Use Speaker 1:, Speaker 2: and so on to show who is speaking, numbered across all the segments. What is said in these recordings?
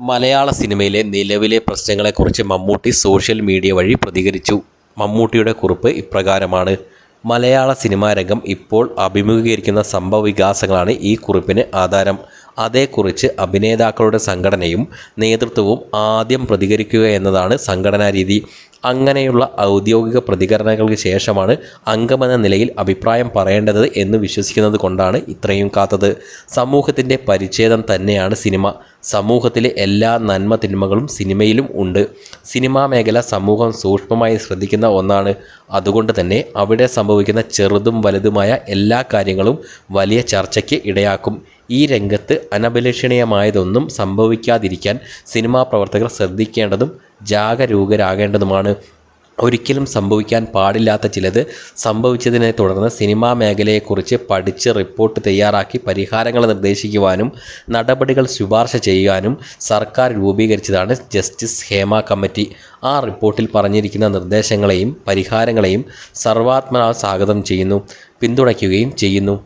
Speaker 1: മലയാള സിനിമയിലെ നിലവിലെ പ്രശ്നങ്ങളെക്കുറിച്ച് മമ്മൂട്ടി സോഷ്യൽ മീഡിയ വഴി പ്രതികരിച്ചു. മമ്മൂട്ടിയുടെ കുറിപ്പ് ഇപ്രകാരമാണ്. മലയാള സിനിമാരംഗം ഇപ്പോൾ അഭിമുഖീകരിക്കുന്ന സംഭവവികാസങ്ങളാണ് ഈ കുറിപ്പിന് ആധാരം. അതേക്കുറിച്ച് അഭിനേതാക്കളുടെ സംഘടനയും നേതൃത്വവും ആദ്യം പ്രതികരിക്കുക എന്നതാണ് സംഘടനാ രീതി അങ്ങനെയുള്ള ഔദ്യോഗിക പ്രതികരണങ്ങൾക്ക് ശേഷമാണ് അംഗമെന്ന നിലയിൽ അഭിപ്രായം പറയേണ്ടത് എന്ന് വിശ്വസിക്കുന്നത് കൊണ്ടാണ് ഇത്രയും കാത്തത്. സമൂഹത്തിന്റെ പരിച്ഛേദം തന്നെയാണ് സിനിമ. സമൂഹത്തിലെ എല്ലാ നന്മ തിന്മകളും സിനിമയിലും ഉണ്ട്. സിനിമാ മേഖല സമൂഹം സൂക്ഷ്മമായി ശ്രദ്ധിക്കുന്ന ഒന്നാണ്. അതുകൊണ്ട് തന്നെ അവിടെ സംഭവിക്കുന്ന ചെറുതും വലുതുമായ എല്ലാ കാര്യങ്ങളും വലിയ ചർച്ചയ്ക്ക് ഇടയാക്കും. ഈ രംഗത്ത് അനഭിലഷണീയമായതൊന്നും സംഭവിക്കാതിരിക്കാൻ സിനിമാ പ്രവർത്തകർ ശ്രദ്ധിക്കേണ്ടതും ജാഗരൂകരാകേണ്ടതുമാണ്. ഒരിക്കലും സംഭവിക്കാൻ പാടില്ലാത്ത ചിലത് സംഭവിച്ചതിനെ തുടർന്ന് സിനിമാ മേഖലയെക്കുറിച്ച് പഠിച്ച് റിപ്പോർട്ട് തയ്യാറാക്കി പരിഹാരങ്ങൾ നിർദ്ദേശിക്കുവാനും നടപടികൾ ശുപാർശ ചെയ്യാനും സർക്കാർ രൂപീകരിച്ചതാണ് ജസ്റ്റിസ് ഹേമ കമ്മിറ്റി. ആ റിപ്പോർട്ടിൽ പറഞ്ഞിരിക്കുന്ന നിർദ്ദേശങ്ങളെയും പരിഹാരങ്ങളെയും സർവാത്മനാ സ്വാഗതം ചെയ്യുന്നു, പിന്തുണയ്ക്കുകയും ചെയ്യുന്നു.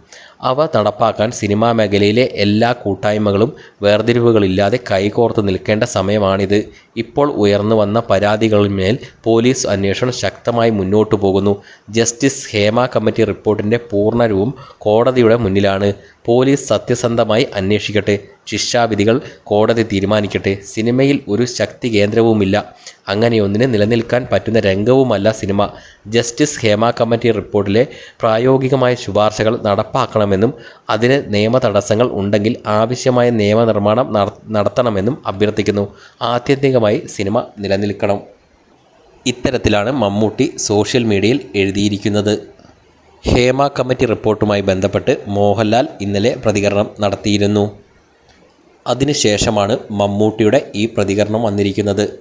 Speaker 1: അവ നടപ്പാക്കാൻ സിനിമാ മേഖലയിലെ എല്ലാ കൂട്ടായ്മകളും വേർതിരിവുകളില്ലാതെ കൈകോർത്ത് നിൽക്കേണ്ട സമയമാണിത്. ഇപ്പോൾ ഉയർന്നു വന്ന പരാതികളിന്മേൽ പോലീസ് അന്വേഷണം ശക്തമായി മുന്നോട്ടു പോകുന്നു. ജസ്റ്റിസ് ഹേമ കമ്മിറ്റി റിപ്പോർട്ടിന്റെ പൂർണരൂപം കോടതിയുടെ മുന്നിലാണ്. പോലീസ് സത്യസന്ധമായി അന്വേഷിക്കട്ടെ. ശിക്ഷാവിധികൾ കോടതി തീരുമാനിക്കട്ടെ. സിനിമയിൽ ഒരു ശക്തി കേന്ദ്രവുമില്ല അങ്ങനെയൊന്നിന് നിലനിൽക്കാൻ പറ്റുന്ന രംഗവുമല്ല സിനിമ. ജസ്റ്റിസ് ഹേമ കമ്മിറ്റി റിപ്പോർട്ടിലെ പ്രായോഗികമായ ശുപാർശകൾ നടപ്പാക്കണമെന്നും അതിന് നിയമ തടസ്സങ്ങൾ ഉണ്ടെങ്കിൽ ആവശ്യമായ നിയമനിർമ്മാണം നടത്തണമെന്നും അഭ്യർത്ഥിക്കുന്നു. ആത്യന്തികമായി സിനിമ നിലനിൽക്കണം. ഇത്തരത്തിലാണ് മമ്മൂട്ടി സോഷ്യൽ മീഡിയയിൽ എഴുതിയിരിക്കുന്നത്. ഹേമ കമ്മിറ്റി റിപ്പോർട്ടുമായി ബന്ധപ്പെട്ട് മോഹൻലാൽ ഇന്നലെ പ്രതികരണം നടത്തിയിരുന്നു. അതിനുശേഷമാണ് മമ്മൂട്ടിയുടെ ഈ പ്രതികരണം വന്നിരിക്കുന്നത്.